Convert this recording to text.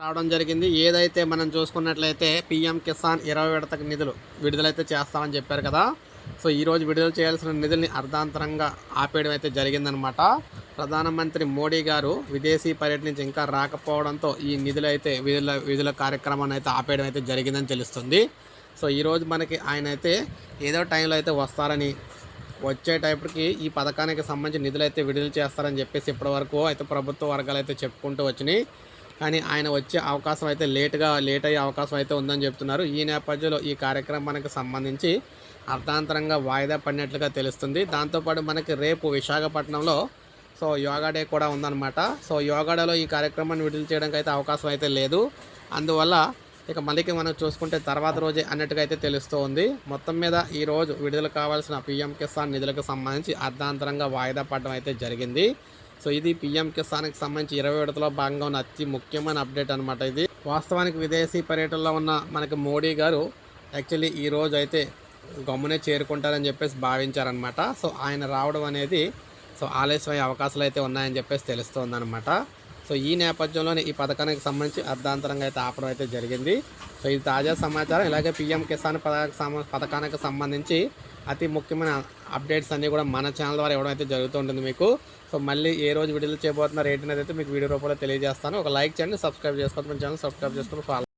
రావడం జరిగింది. ఏదైతే మనం చూసుకున్నట్లయితే పిఎం కిసాన్ ఇరవై విడతకు నిధులు విడుదలైతే చేస్తామని చెప్పారు కదా. సో ఈరోజు విడుదల చేయాల్సిన నిధుల్ని అర్ధాంతరంగా ఆపేయడం అయితే జరిగిందనమాట. ప్రధానమంత్రి మోడీ గారు విదేశీ పర్యటన నుంచి ఇంకా రాకపోవడంతో ఈ నిధులు అయితే విధుల విధుల కార్యక్రమాన్ని అయితే ఆపేయడం అయితే జరిగిందని తెలుస్తుంది. సో ఈరోజు మనకి ఆయన అయితే ఏదో టైంలో అయితే వస్తారని వచ్చే టైప్కి ఈ పథకానికి సంబంధించి నిధులు అయితే విడుదల చేస్తారని చెప్పేసి ఇప్పటివరకు అయితే ప్రభుత్వ వర్గాలు అయితే చెప్పుకుంటూ వచ్చినాయి. కానీ ఆయన వచ్చే అవకాశం అయితే లేట్గా లేట్ అయ్యే అవకాశం అయితే ఉందని చెప్తున్నారు. ఈ నేపథ్యంలో ఈ కార్యక్రమానికి సంబంధించి అర్ధాంతరంగా వాయిదా పడినట్లుగా తెలుస్తుంది. దాంతోపాటు మనకి రేపు విశాఖపట్నంలో సో యోగా డే కూడా ఉందన్నమాట. సో యోగా డేలో ఈ కార్యక్రమాన్ని విడుదల చేయడానికి అయితే అవకాశం అయితే లేదు. అందువల్ల ఇక మళ్ళీకి మనం చూసుకుంటే తర్వాత రోజే అన్నట్టుగా అయితే తెలుస్తూ ఉంది మొత్తం మీద ఈరోజు విడుదల కావాల్సిన పిఎం కిసాన్ నిధులకు సంబంధించి అర్ధాంతరంగా వాయిదా పడడం అయితే జరిగింది. సో ఇది పిఎం కిసాన్కి సంబంధించి ఇరవై విడతలో భాగంగా ఉన్న అతి ముఖ్యమైన అప్డేట్ అనమాట ఇది. వాస్తవానికి విదేశీ పర్యటనలో ఉన్న మనకి మోడీ గారు యాక్చువల్లీ ఈ రోజు అయితే గమ్మునే చేరుకుంటారని చెప్పేసి భావించారనమాట సో ఆయన రావడం అనేది సో ఆలస్యమయ్యే అవకాశాలు అయితే ఉన్నాయని చెప్పేసి తెలుస్తోందనమాట సో ఈ నేపథ్యంలోనే ఈ పథకానికి సంబంధించి అర్ధాంతరంగా అయితే ఆపడం అయితే జరిగింది. సో ఇది తాజా సమాచారం. ఇలాగే పిఎం కిసాన్ పథకానికి సంబంధించి అతి ముఖ్యమైన అప్డేట్స్ అన్నీ కూడా మన ఛానల్ ద్వారా ఇవ్వడం అయితే జరుగుతూ ఉంటుంది మీకు. సో మళ్ళీ ఏ రోజు వీడియోలు చేయబోతున్న రేట్ అనేది అయితే మీకు వీడియో రూపంలో తెలియజేస్తాను. ఒక లైక్ చేయండి సబ్స్క్రైబ్ చేసుకోండి. మన ఛానల్ సబ్స్క్రైబ్ చేసుకుని ఫాలో